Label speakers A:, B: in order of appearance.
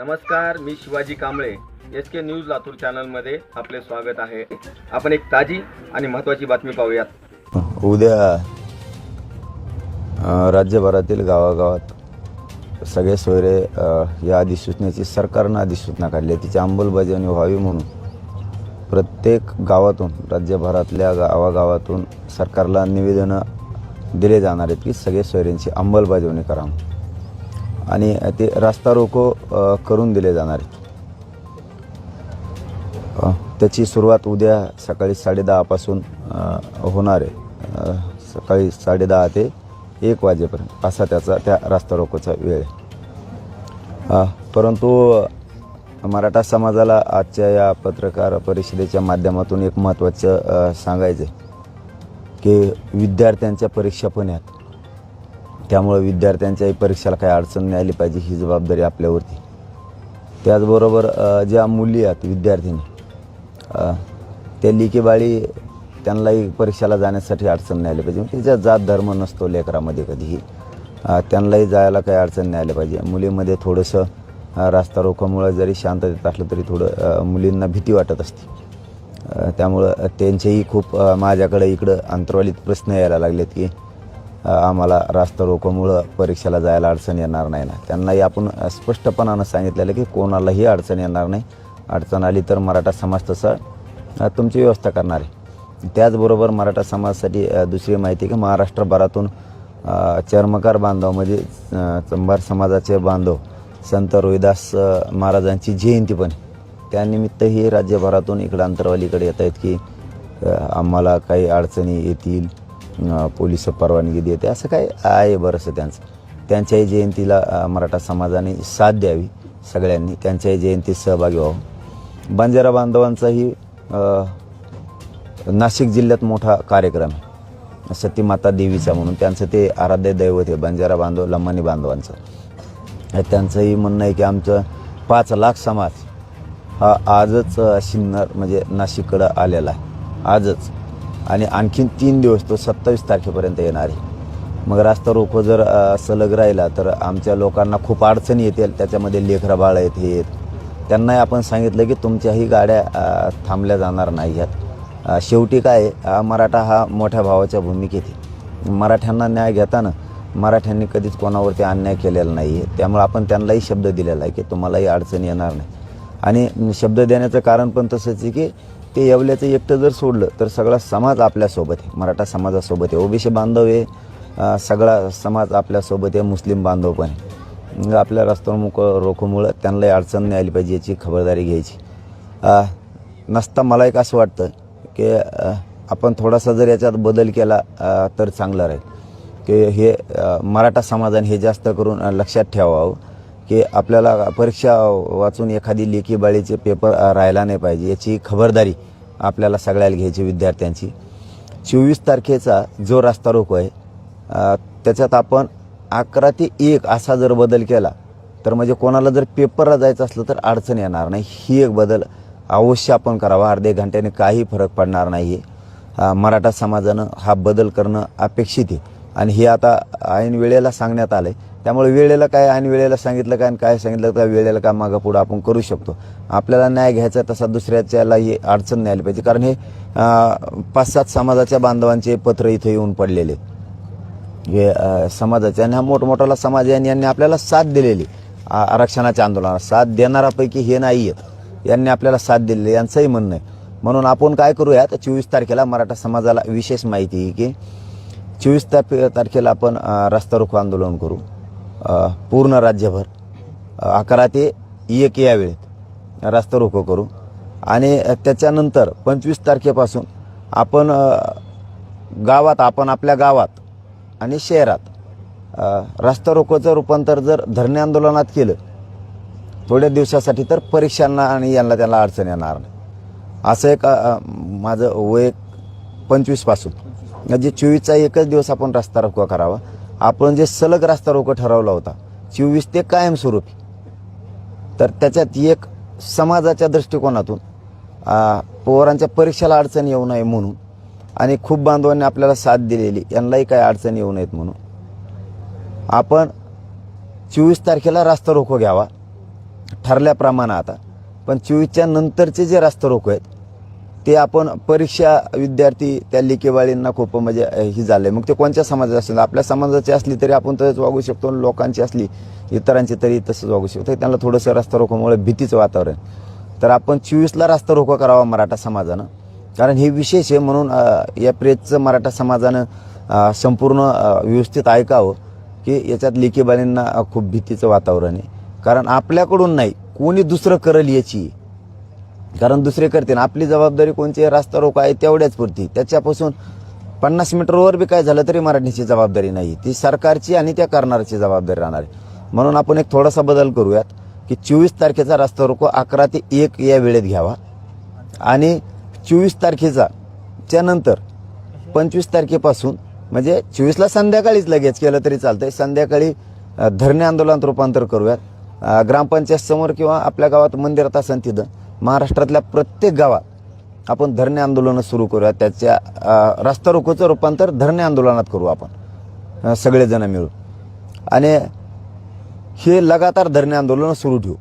A: नमस्कार मी Shivaji Kamble. S K news Latur चॅनलमध्ये आपले स्वागत आहे. आपण एक ताजी आणि महत्त्वाची बातमी पाहूयात.
B: उद्या राज्यभरातील गावागावात सगळे सोयरे या अधिसूचनेची सरकारनं अधिसूचना काढली आहे. तिची अंमलबजावणी व्हावी म्हणून प्रत्येक गावातून राज्यभरातल्या गावागावातून सरकारला निवेदनं दिले जाणार आहेत की सगळे सोयऱ्यांची अंमलबजावणी करा आणि ते रास्ता रोको करून दिले जाणार. त्याची सुरुवात उद्या सकाळी साडेदहापासून होणार आहे. सकाळी साडेदहा ते एक वाजेपर्यंत असा त्याचा त्या रास्ता रोकोचा वेळ आहे. परंतु मराठा समाजाला आजच्या या पत्रकार परिषदेच्या माध्यमातून एक महत्त्वाचं सांगायचं आहे की विद्यार्थ्यांच्या परीक्षा पण आहेत. त्यामुळं विद्यार्थ्यांच्याही परीक्षेला काही अडचण नाही आली पाहिजे ही जबाबदारी आपल्यावरती. त्याचबरोबर ज्या मुली आहेत विद्यार्थिनी त्या लिकेबाळी त्यांनाही परीक्षेला जाण्यासाठी अडचण नाही आली पाहिजे. म्हणजे त्याच्या जात धर्म नसतो लेकरामध्ये कधीही त्यांनाही जायला काही अडचण नाही आली पाहिजे. मुलीमध्ये थोडंसं रास्ता रोखामुळं जरी शांततेत असलं तरी थोडं मुलींना भीती वाटत असते. त्यामुळं त्यांचेही खूप माझ्याकडे इकडं अंतर्वालीत प्रश्न यायला लागलेत की आम्हाला रास्ता रोकोमुळं परीक्षेला जायला अडचण येणार नाही ना. त्यांनाही आपण स्पष्टपणानं सांगितलेलं की कोणालाही अडचण येणार नाही. अडचण आली तर मराठा समाज तसं तुमची व्यवस्था करणार आहे. त्याचबरोबर मराठा समाजासाठी दुसरी माहिती की महाराष्ट्रभरातून चर्मकार बांधव म्हणजे चंभार समाजाचे बांधव संत रोहिदास महाराजांची जयंती पण त्यानिमित्तही राज्यभरातून इकडं अंतरवालीकडे येत आहेत की आम्हाला काही अडचणी येतील. पोलीस परवानगी देते. असं काय आहे बरंचसं त्यांचं? त्यांच्याही जयंतीला मराठा समाजाने साथ द्यावी सगळ्यांनी. त्यांच्याही जयंतीत सहभागी व्हावं. बंजारा बांधवांचाही नाशिक जिल्ह्यात मोठा कार्यक्रम आहे. सतीमाता देवीचा म्हणून. त्यांचं ते आराध्य दैवत आहे बंजारा बांधव लम्मानी बांधवांचं. त्यांचंही म्हणणं आहे की आमचं पाच लाख समाज हा आजच सिन्नर म्हणजे नाशिककडं आलेला आहे. आजच. आणि आणखीन तीन दिवस तो सत्तावीस तारखेपर्यंत येणार आहे. मग रास्ता रोको जर सलग राहिला तर आमच्या लोकांना खूप अडचणी येतील. त्याच्यामध्ये लेखरा बाळ आहेत हे आहेत. त्यांनाही आपण सांगितलं की तुमच्याही गाड्या थांबल्या जाणार नाही आहेत शेवटी काय मराठा हा मोठ्या भावाच्या भूमिकेत आहे. मराठ्यांना न्याय घेताना मराठ्यांनी कधीच कोणावरती अन्याय केलेला नाही आहे. त्यामुळे आपण त्यांनाही शब्द दिलेला आहे की तुम्हालाही अडचण येणार नाही. आणि शब्द देण्याचं कारण पण तसंच आहे की ते येवल्याचं एकटं जर सोडलं तर सगळा समाज आपल्यासोबत आहे. मराठा समाजासोबत आहे. ओबीसी बांधव आहे. सगळा समाज आपल्यासोबत आहे. मुस्लिम बांधव पण आहे. आपल्या रस्त्यावर मुक रोखूमुळं त्यांनाही अडचण नाही आली पाहिजे याची खबरदारी घ्यायची. नसता मला एक असं वाटतं की आपण थोडासा जर याच्यात बदल केला तर चांगलं राहील. की हे मराठा समाजाने हे जास्त करून लक्षात ठेवावं. की आपल्याला परीक्षा वाचून एखादी लेखी बाळीचे पेपर राहायला नाही पाहिजे. याची खबरदारी आपल्याला सगळ्याला घ्यायची विद्यार्थ्यांची. चोवीस तारखेचा जो रास्ता रोको आहे त्याच्यात आपण अकरा ते एक असा जर बदल केला तर म्हणजे कोणाला जर पेपरला जायचं असलं तर अडचण येणार नाही. ही एक बदल अवश्य आपण करावा. अर्धे घंट्याने काही फरक पडणार नाही मराठा समाजानं हा बदल करणं अपेक्षित आहे. आणि हे आता ऐन वेळेला सांगण्यात आलं आहे त्यामुळे वेळेला काय आणि वेळेला सांगितलं काय आणि काय सांगितलं त्या वेळेला काय मागं पुढं आपण करू शकतो. आपल्याला न्याय घ्यायचा तसा दुसऱ्याच्यालाही अडचण नाही आली पाहिजे. कारण हे पाच सात समाजाच्या बांधवांचे पत्र इथे येऊन पडलेले. हे समाजाचे आणि हा मोठमोठाला समाज आहे आणि यांनी आपल्याला साथ दिलेली. आरक्षणाच्या आंदोलनाला साथ देणारापैकी हे नाही आहेत. यांनी आपल्याला साथ दिलेली यांचंही म्हणणं आहे. म्हणून आपण काय करूयात चोवीस तारखेला मराठा समाजाला विशेष माहिती आहे की चोवीस तारखे तारखेला आपण रस्ता रोको आंदोलन करू. पूर्ण राज्यभर. अकरा ते एक या वेळेत रास्ता रोको करू. आणि त्याच्यानंतर पंचवीस तारखेपासून आपण गावात आपण आपल्या गावात आणि शहरात रास्ता रोकोचं रूपांतर जर धरणे आंदोलनात केलं थोड्या दिवसासाठी तर परीक्षांना आणि यांना त्यांना अडचण येणार नाही. असं एक माझं वय पंचवीसपासून. म्हणजे चोवीसचा एकच दिवस आपण रस्ता रोको करावा. आपण जे सलग रास्ता रोको ठरवला होता चोवीस ते कायमस्वरूपी. तर त्याच्यात एक समाजाच्या दृष्टिकोनातून पोरांच्या परीक्षेला अडचण येऊ नये म्हणून आणि खूप बांधवांनी आपल्याला साथ दिलेली यांनाही काही अडचण येऊ नयेत म्हणून. आपण चोवीस तारखेला रास्ता रोको घ्यावा ठरल्याप्रमाणे आता. पण चोवीसच्या नंतरचे जे रास्ता रोको आहेत ते आपण परीक्षा विद्यार्थी त्या लिकेबाळींना खूप म्हणजे अ, ही आहे मग ते कोणत्या समाजाचे असेल आपल्या समाजाची असली तरी आपण तसंच वागू शकतो लोकांची असली इतरांची तरी तसंच वागू शकतो. त्यांना थोडंसं रस्ता रोखोमुळे भीतीचं वातावरण तर आपण चोवीसला रास्ता रोखो करावा मराठा समाजानं. कारण हे विशेष आहे म्हणून या प्रेसचं मराठा समाजानं संपूर्ण व्यवस्थित ऐकावं की याच्यात लिकेबाळींना खूप भीतीचं वातावरण आहे. कारण आपल्याकडून नाही कोणी दुसरं करल याची. कारण दुसरे करतील. आपली जबाबदारी कोणची आहे? रास्ता रोको आहे तेवढ्याच पुरती. त्याच्यापासून पन्नास मीटरवर बी काय झालं तरी मराठीची जबाबदारी नाही. ती सरकारची आणि त्या करणाऱ्याची जबाबदारी राहणार आहे. म्हणून आपण एक थोडासा बदल करूयात की चोवीस तारखेचा रास्ता रोको अकरा ते एक या वेळेत घ्यावा. आणि चोवीस तारखेचा त्यानंतर पंचवीस तारखेपासून म्हणजे चोवीसला संध्याकाळीच लगेच केलं तरी चालतं आहे संध्याकाळी धरणे आंदोलनात रूपांतर करूयात. ग्रामपंचायत समोर किंवा आपल्या गावात मंदिरात असेल तिथं महाराष्ट्रातल्या प्रत्येक गावात आपण धरणे आंदोलनं सुरू करूया. त्याच्या रस्ता रोकोचं रूपांतर धरणे आंदोलनात करू आपण सगळेजण मिळून. आणि हे लगातार धरणे आंदोलन सुरू ठेवू.